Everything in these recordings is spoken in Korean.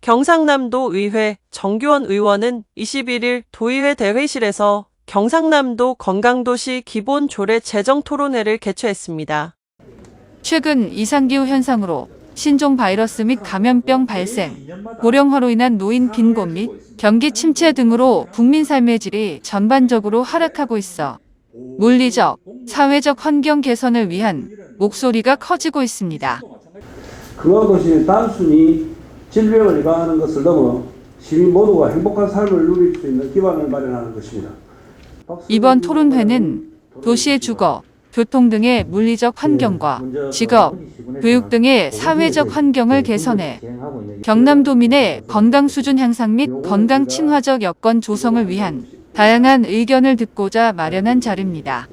경상남도 의회 정규원 의원은 21일 도의회 대회실에서 경상남도 건강도시 기본 조례 재정 토론회를 개최했습니다. 최근 이상기후 현상으로 신종 바이러스 및 감염병 발생, 고령화로 인한 노인 빈곤 및 경기 침체 등으로 국민 삶의 질이 전반적으로 하락하고 있어 물리적, 사회적 환경 개선을 위한 목소리가 커지고 있습니다. 건강도시는 단순히 질병을 예방하는 것을 넘어 시민 모두가 행복한 삶을 누릴 수 있는 기반을 마련하는 것입니다. 이번 토론회는 도시의 주거, 교통 등의 물리적 환경과 직업, 교육 등의 사회적 환경을 개선해 경남도민의 건강 수준 향상 및 건강 친화적 여건 조성을 위한 다양한 의견을 듣고자 마련한 자리입니다.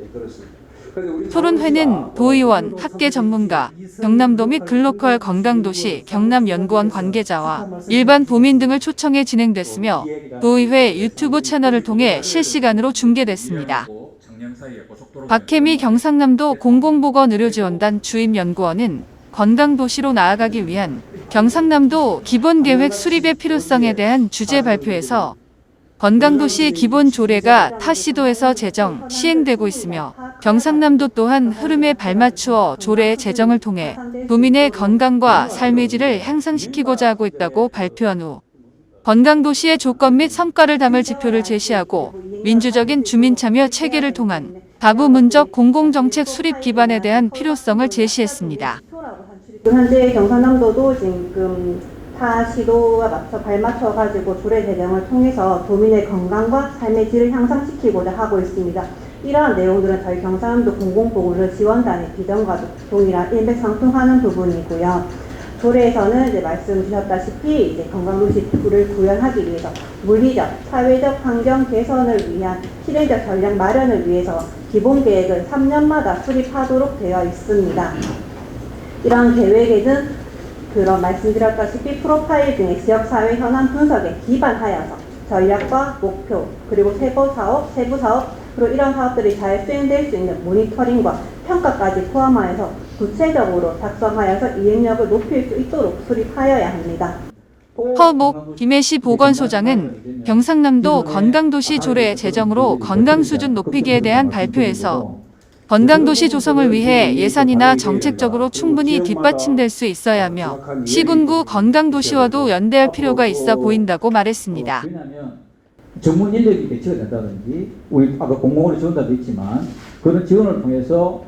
토론회는 도의원, 학계 전문가, 경남도 및 글로컬 건강도시, 경남연구원 관계자와 일반 도민 등을 초청해 진행됐으며 도의회 유튜브 채널을 통해 실시간으로 중계됐습니다. 박혜미 경상남도 공공보건의료지원단 주임연구원은 건강도시로 나아가기 위한 경상남도 기본계획 수립의 필요성에 대한 주제 발표에서 건강도시 기본 조례가 타 시도에서 제정, 시행되고 있으며 경상남도 또한 흐름에 발맞추어 조례 제정을 통해 도민의 건강과 삶의 질을 향상시키고자 하고 있다고 발표한 후 건강도시의 조건 및 성과를 담을 지표를 제시하고 민주적인 주민참여 체계를 통한 다부문적 공공정책 수립 기반에 대한 필요성을 제시했습니다. 현재 경상남도도 지금 타 시도와 맞춰 발맞춰 가지고 조례 제정을 통해서 도민의 건강과 삶의 질을 향상시키고자 하고 있습니다. 이러한 내용들은 저희 경상남도 공공보건의료 지원단의 비전과 동일한 일맥상통하는 부분이고요. 조례에서는 이제 말씀 주셨다시피 이제 건강도시 를 구현하기 위해서 물리적, 사회적 환경 개선을 위한 실행적 전략 마련을 위해서 기본 계획을 3년마다 수립하도록 되어 있습니다. 이러한 계획에는 그런 말씀드렸다시피 프로파일 등의 지역사회 현안 분석에 기반하여서 전략과 목표 그리고 세부 사업, 세부 사업 그리고 이런 사업들이 잘 수행될 수 있는 모니터링과 평가까지 포함하여서 구체적으로 작성하여서 이행력을 높일 수 있도록 수립하여야 합니다. 허목 김해시 보건소장은 경상남도 건강도시 조례 제정으로 건강 수준 높이기에 대한 발표에서 건강도시 조성을 위해 예산이나 정책적으로 충분히 뒷받침될 수 있어야 하며 시군구 건강도시와도 연대할 필요가 있어 보인다고 말했습니다. 전문 인력이 배치가 된다든지 우리 아까 공공원의 지원단도 있지만 그런 지원을 통해서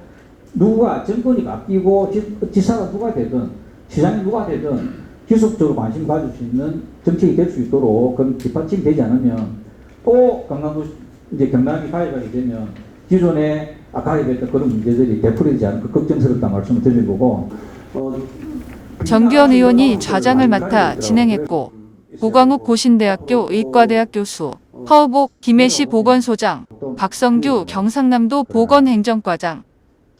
누가 정권이 바뀌고 지, 지사가 누가 되든 시장이 누가 되든 지속적으로 관심 가질 수 있는 정책이 될 수 있도록 그런 뒷받침이 되지 않으면 또 강남도 이제 경남이 가입하게 되면 기존에 아까 얘기했던 그런 문제들이 되풀이되지 않을까 걱정스럽다 말씀을 드린 거고. 어, 정규현 의원이 좌장을 맡아 진행했고 고광욱 고신대학교 의과대학 교수, 허복 김해시 보건소장, 박성규 경상남도 보건행정과장,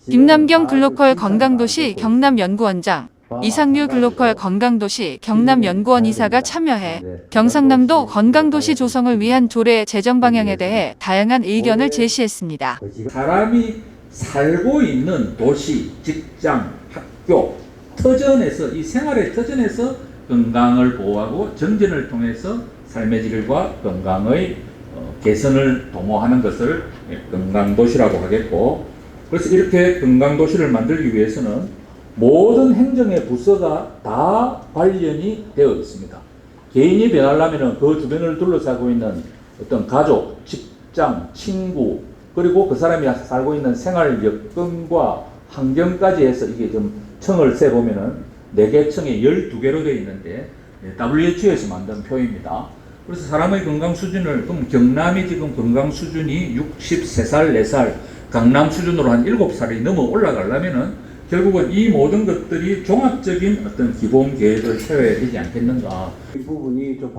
김남경 글로컬 건강도시 경남연구원장, 이상류 글로컬 건강도시 경남연구원 이사가 참여해 경상남도 건강도시 조성을 위한 조례 제정 방향에 대해 다양한 의견을 제시했습니다. 사람이 살고 있는 도시, 직장, 학교, 터전에서 이 생활의 터전에서 건강을 보호하고 정진을 통해서 삶의 질과 건강의 어, 개선을 도모하는 것을 예, 건강도시라고 하겠고 그래서 이렇게 건강도시를 만들기 위해서는 모든 행정의 부서가 다 관련이 되어 있습니다. 개인이 변하려면 그 주변을 둘러싸고 있는 어떤 가족, 직장, 친구, 그리고 그 사람이 살고 있는 생활 여건과 환경까지 해서 이게 좀 청을 세보면은 4개 청에 12개로 되어 있는데 네, WHO에서 만든 표입니다. 그래서 사람의 건강 수준을, 그럼 경남이 지금 건강 수준이 63살, 4살, 강남 수준으로 한 7살이 넘어 올라가려면은 결국은 이 모든 것들이 종합적인 어떤 기본 계획을 세워야 되지 않겠는가.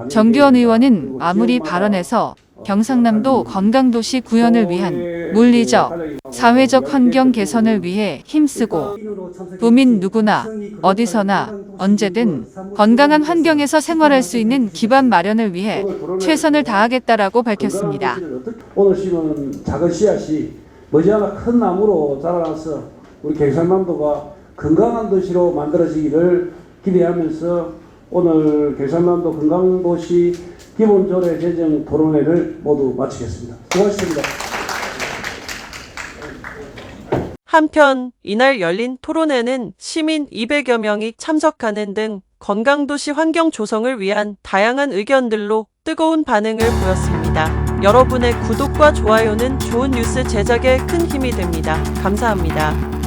되어 의원은 지역마다 발언에서 경상남도 건강도시 구현을 위한 물리적, 사회적 환경 개선을 위해 힘쓰고 도민 누구나 어디서나 언제든 건강한 환경에서 생활할 수 있는 기반 마련을 위해 최선을 다하겠다라고 밝혔습니다. 오늘 심은 작은 씨앗이 머지않아 큰 나무로 자라나서 우리 경상남도가 건강한 도시로 만들어지기를 기대하면서 오늘 경상남도 건강도시 기본조례 제정 토론회를 모두 마치겠습니다. 수고하셨습니다. 한편 이날 열린 토론회는 시민 200여 명이 참석하는 등 건강도시 환경 조성을 위한 다양한 의견들로 뜨거운 반응을 보였습니다. 여러분의 구독과 좋아요는 좋은 뉴스 제작에 큰 힘이 됩니다. 감사합니다.